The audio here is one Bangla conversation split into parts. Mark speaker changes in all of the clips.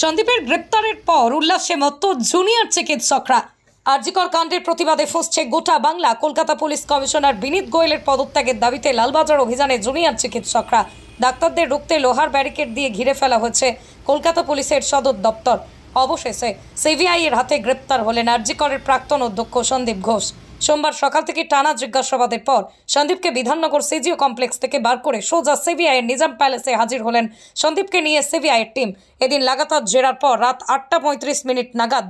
Speaker 1: সন্দীপের গ্রেপ্তারের পর উল্লাসে মত্ত জুনিয়র চিকিৎসকরা। আরজিকর কাণ্ডের প্রতিবাদে ফুসছে গোটা বাংলা। কলকাতা পুলিশ কমিশনার বিনীত গোয়েলের পদত্যাগের দাবিতে লালবাজার অভিযানে জুনিয়র চিকিৎসকরা। ডাক্তারদের রুখতে লোহার ব্যারিকেড দিয়ে ঘিরে ফেলা হয়েছে কলকাতা পুলিশের সদর দপ্তর। অবশেষে সিবিআই এর হাতে গ্রেপ্তার হলেন আরজিকরের প্রাক্তন অধ্যক্ষ সন্দীপ ঘোষ। সোমবার সকাল থেকে টানা জিজ্ঞাসাবাদের পর সন্দীপকে বিধাননগর সিজিও কমপ্লেক্স থেকে বার করে সোজা সিবিআইয়ের নিজাম প্যালেসে হাজির হলেন সন্দীপকে নিয়ে সিবিআইয়ের টিম। এদিন লাগাতার জেরার পর রাত আটটা পঁয়ত্রিশ মিনিট নাগাদ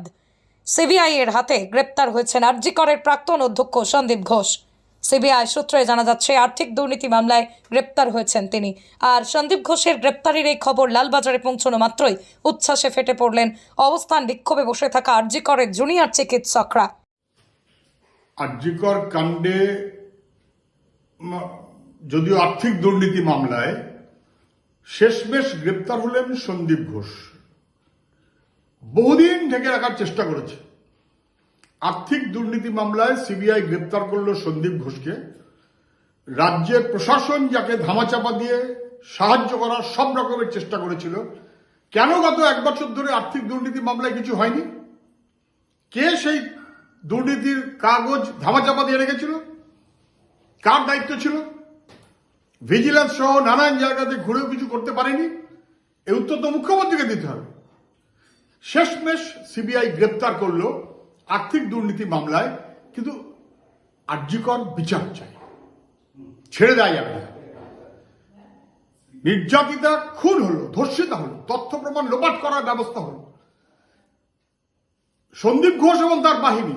Speaker 1: সিবিআই এর হাতে গ্রেপ্তার হয়েছেন আরজিকরের প্রাক্তন অধ্যক্ষ সন্দীপ ঘোষ। সিবিআই সূত্রে জানা যাচ্ছে, আর্থিক দুর্নীতি মামলায় গ্রেপ্তার হয়েছেন তিনি। আর সন্দীপ ঘোষের গ্রেপ্তারির এই খবর লালবাজারে পৌঁছানো মাত্রই উচ্ছ্বাসে ফেটে পড়লেন। অবস্থান বিক্ষোভে বসে থাকা আরজিকরের জুনিয়র চিকিৎসকরা।
Speaker 2: আর্যিকর কাণ্ডে যদিও আর্থিক দুর্নীতি মামলায়, শেষমেশ গ্রেপ্তার হলেন সন্দীপ ঘোষ। বহুদিন ঢেকে রাখার চেষ্টা করেছে। আর্থিক দুর্নীতি মামলায় সিবিআই গ্রেপ্তার করল সন্দীপ ঘোষকে। রাজ্যের প্রশাসন যাকে ধামাচাপা দিয়ে সাহায্য করার সব রকমের চেষ্টা করেছিল। কেন গত এক বছর ধরে আর্থিক দুর্নীতি মামলায় কিছু হয়নি? কে সেই দুর্নীতির কাগজ ধামাচাপা দিয়ে রেখেছিল। কার দায়িত্ব ছিল? ভিজিলেন্স সহ নানান জায়গাতে ঘুরেও কিছু করতে পারেনি। এই উত্তর তো মুখ্যমন্ত্রীকে দিতে হবে। শেষমেশ সিবিআই গ্রেপ্তার করল আর্থিক দুর্নীতি মামলায়, কিন্তু আর্যিকর বিচার চাই। ছেড়ে দেয় যাবে না। নির্যাতিতা খুন হলো, ধর্ষিতা হলো, তথ্য প্রমাণ লোপাট করার ব্যবস্থা হলো। সন্দীপ ঘোষ এবং তার বাহিনী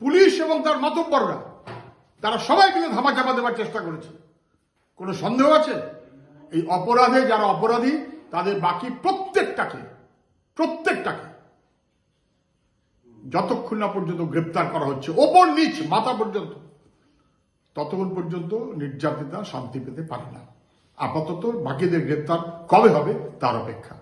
Speaker 2: পুলিশ এবং তার মাতব্বররা, তারা সবাই মিলে ধামাচাপা দেওয়ার চেষ্টা করেছে। কোনো সন্দেহ আছে? এই অপরাধে যারা অপরাধী, তাদের বাকি প্রত্যেকটাকে প্রত্যেকটাকে যতক্ষণ না পর্যন্ত গ্রেপ্তার করা হচ্ছে, ওপর নিচ, মাথা পর্যন্ত, ততক্ষণ পর্যন্ত নির্যাতিতা শান্তি পেতে পারে না। আপাতত বাকিদের গ্রেপ্তার কবে হবে, তার অপেক্ষা।